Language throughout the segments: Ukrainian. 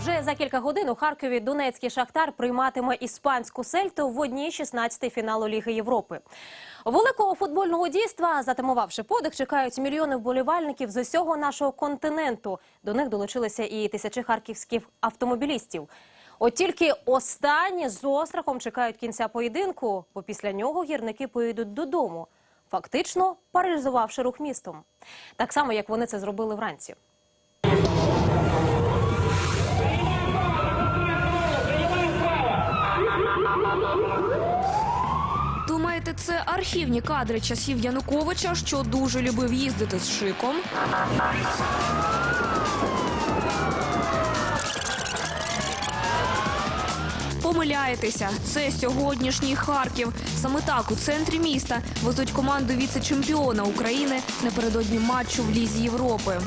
Вже за кілька годин у Харкові Донецький шахтар прийматиме іспанську сельту в одній 16 фіналу Ліги Європи. Великого футбольного дійства, затамувавши подих, чекають мільйони вболівальників з усього нашого континенту. До них долучилися і тисячі харківських автомобілістів. От тільки останні з острахом чекають кінця поєдинку, бо після нього гірники поїдуть додому, фактично паралізувавши рух містом. Так само, як вони це зробили вранці. Думаєте, це архівні кадри часів Януковича, що дуже любив їздити з шиком? Помиляєтеся, це сьогоднішній Харків. Саме так у центрі міста везуть команду віце-чемпіона України напередодні матчу в Лізі Європи.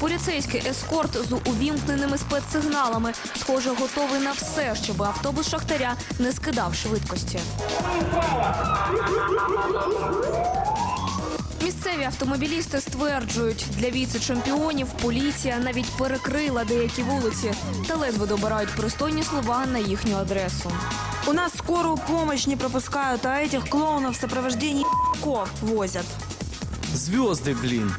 Поліцейський ескорт з увімкненими спецсигналами, схоже, готовий на все, щоб автобус шахтаря не скидав швидкості. Місцеві автомобілісти стверджують, для віце-чемпіонів поліція навіть перекрила деякі вулиці та ледве добирають пристойні слова на їхню адресу. У нас скорую помощь не пропускают, а этих клоунов в сопровождении ков возят. Звезды, блин.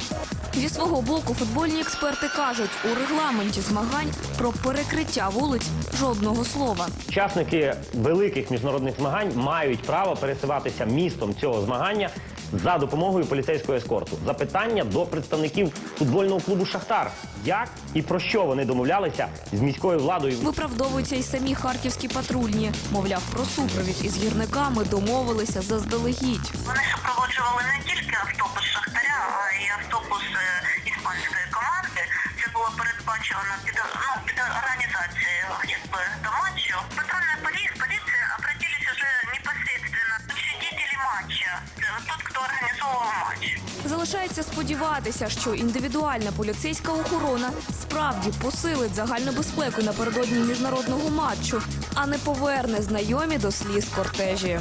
Зі свого боку футбольні експерти кажуть, у регламенті змагань про перекриття вулиць жодного слова. Учасники великих міжнародних змагань мають право пересуватися містом цього змагання за допомогою поліцейського ескорту. Запитання до представників футбольного клубу Шахтар. Як і про що вони домовлялися з міською владою? Виправдовуються й самі харківські патрульні. Мовляв, про супровід із гірниками домовилися заздалегідь. Вони супроводжували не тільки автобус передбачено під, ну, під організацією якби, до матчу. Патрульна поліція, поліція обратились уже непосредственно учредители матча. Тот, хто організовував матч. Залишається сподіватися, що індивідуальна поліцейська охорона справді посилить загальну безпеку напередодні міжнародного матчу, а не поверне знайомі до сліз кортежі.